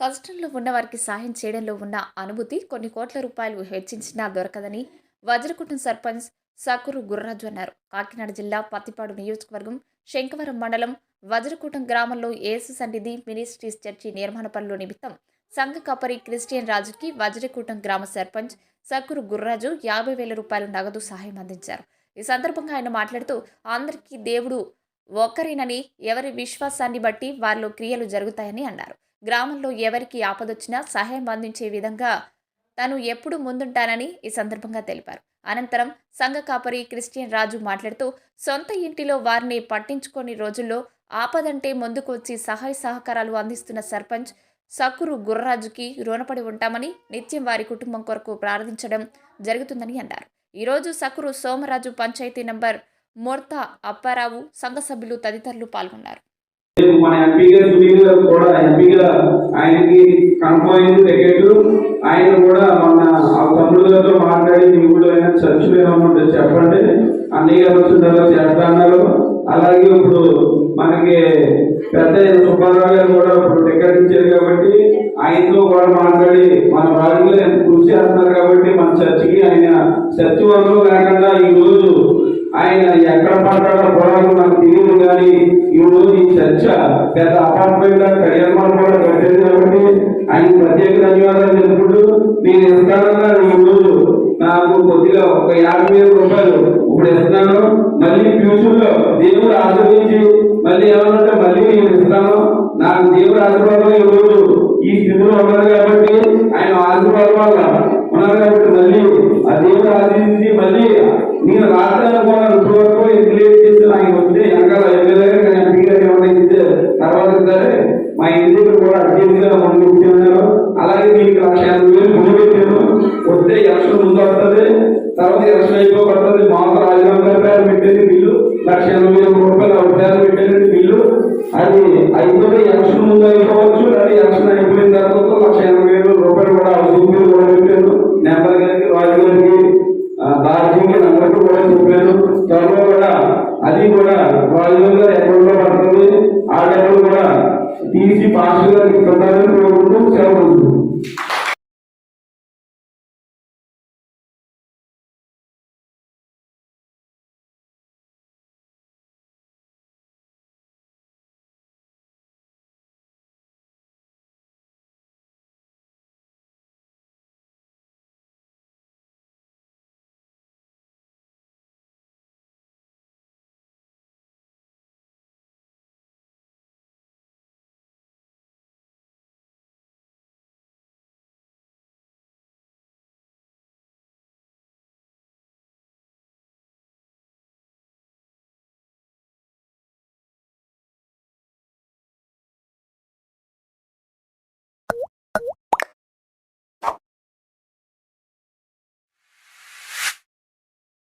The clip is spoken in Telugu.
కష్టంలో ఉన్న వారికి సాయం చేయడంలో ఉన్న అనుభూతి కొన్ని కోట్ల రూపాయలు హెచ్చించినా దొరకదని వజ్రకుటం సర్పంచ్ సకురు గుర్రాజు అన్నారు. కాకినాడ జిల్లా పత్తిపాడు నియోజకవర్గం శంకవరం మండలం వజ్రకూటం గ్రామంలో ఏసు సన్నిధి మినిస్ట్రీస్ చర్చి నిర్మాణ పనుల నిమిత్తం సంఘ కపరి క్రిస్టియన్ రాజుకి వజ్రకూటం గ్రామ సర్పంచ్ సకురు గుర్రాజు యాభై వేల రూపాయలు నగదు సహాయం అందించారు. ఈ సందర్భంగా ఆయన మాట్లాడుతూ అందరికీ దేవుడు ఒక్కరేనని ఎవరి విశ్వాసాన్ని బట్టి వారిలో క్రియలు జరుగుతాయని అన్నారు. గ్రామంలో ఎవరికి ఆపదొచ్చినా సహాయం అందించే విధంగా తాను ఎప్పుడు ముందుంటానని ఈ సందర్భంగా తెలిపారు. అనంతరం సంఘ కాపరి క్రిస్టియన్ రాజు మాట్లాడుతూ సొంత ఇంటిలో వారిని పట్టించుకొని రోజుల్లో ఆపదంటే ముందుకు వచ్చి సహాయ సహకారాలు అందిస్తున్న సర్పంచ్ సకురు గుర్రాజుకి రుణపడి ఉంటామని నిత్యం వారి కుటుంబం కొరకు ప్రార్థించడం జరుగుతుందని అన్నారు. ఈరోజు సకురు సోమరాజు పంచాయతీ నంబర్ మొర్త అప్పారావు సంఘ సభ్యులు తదితరులు పాల్గొన్నారు. మన ఎంపీగా సునీల్ గారు కూడా ఎంపీగా ఆయనకి కన్ఫర్మ్ టికెట్ ఆయన కూడా మన ఆ తమ్ముళ్ళతో మాట్లాడి మీ ఊళ్ళో అయినా చర్చలు ఏమన్నా చెప్పండి. అన్నయ్య గారు వచ్చిన తర్వాత చేస్తా అలాగే ఇప్పుడు మనకి పెద్ద సుబ్బారావు గారు కూడా ఇప్పుడు టికెట్ ఇచ్చారు కాబట్టి ఆయనతో కూడా మాట్లాడి మన వాళ్ళు ఎంత కృషి చేస్తున్నారు కాబట్టి మన చర్చికి ఆయన చర్చి వరకు ఎక్కడ పడ్డాడో నాకు తెలియదు కానీ ఈ రోజు ఈ చర్చ పెద్ద అపార్ట్మెంట్ కళ్యాణ కూడా కట్టేది కాబట్టి ఆయన ప్రత్యేక ధన్యవాదాలు తెలుపుకుంటూ నేను ఇస్తానన్నా ఈ రోజు నాకు కొద్దిగా ఒక యాభై వేల రూపాయలు ఇప్పుడు ఇస్తున్నాను. మళ్ళీ ఫ్యూచర్లో దేవుడు ఆశ్రయించి మళ్ళీ ఏమన్నా మళ్ళీ నేను ఇస్తాను. నాకు దేవుడు ఆశీర్వాదం ఈ రోజు ఈ స్థితిలో ఉన్నారు కాబట్టి ఆయన ఆశీర్వాదం వల్ల ఉన్నారు కాబట్టి మళ్ళీ ఆ దేవుడు ఆశ్రయించి మళ్ళీ నేను రాత్రి అనుకున్నాను ఇప్పుడు క్లియర్ చేసి ఆయన వస్తే వెనకాల ఎమ్మెల్యే గారు ఎంపీ గారు ఇస్తే తర్వాత సరే మా ఇంటి దగ్గర కూడా అర్జెంట్గా మనం ఇచ్చారు అలాగే దీనికి లక్ష యాభై వేలు ముందు పెట్టాను. వస్తే ఎలక్షన్ ముందు వస్తుంది తర్వాత ఎలక్షన్ అయిపోబడుతుంది మాకు రాజీనామా గారి పేరు పెట్టేది బిల్లు లక్ష ఎనభై వేల రూపాయలు ఆవిడ పేరు పెట్టేది బిల్లు. అది అయిపోతే ఎలక్షన్ ముందు అయిపోవచ్చు అది ఎలక్షన్ అయిపోయిన తర్వాత లక్ష ఎనభై వేల రూపాయలు కూడా అవసరం కూడా పెట్టాను. నెంబర్ గారికి రాజు గారికి దార్జిలింగ్ అందరికీ కూడా చెప్పాను. త్వరలో కూడా అది కూడా వాళ్ళు ఎక్కడో పడుతుంది. ఆ డబ్బులు కూడా తీసి పాస్టర్ గారికి పెట్టాలని కోరుకుంటూ సెలవు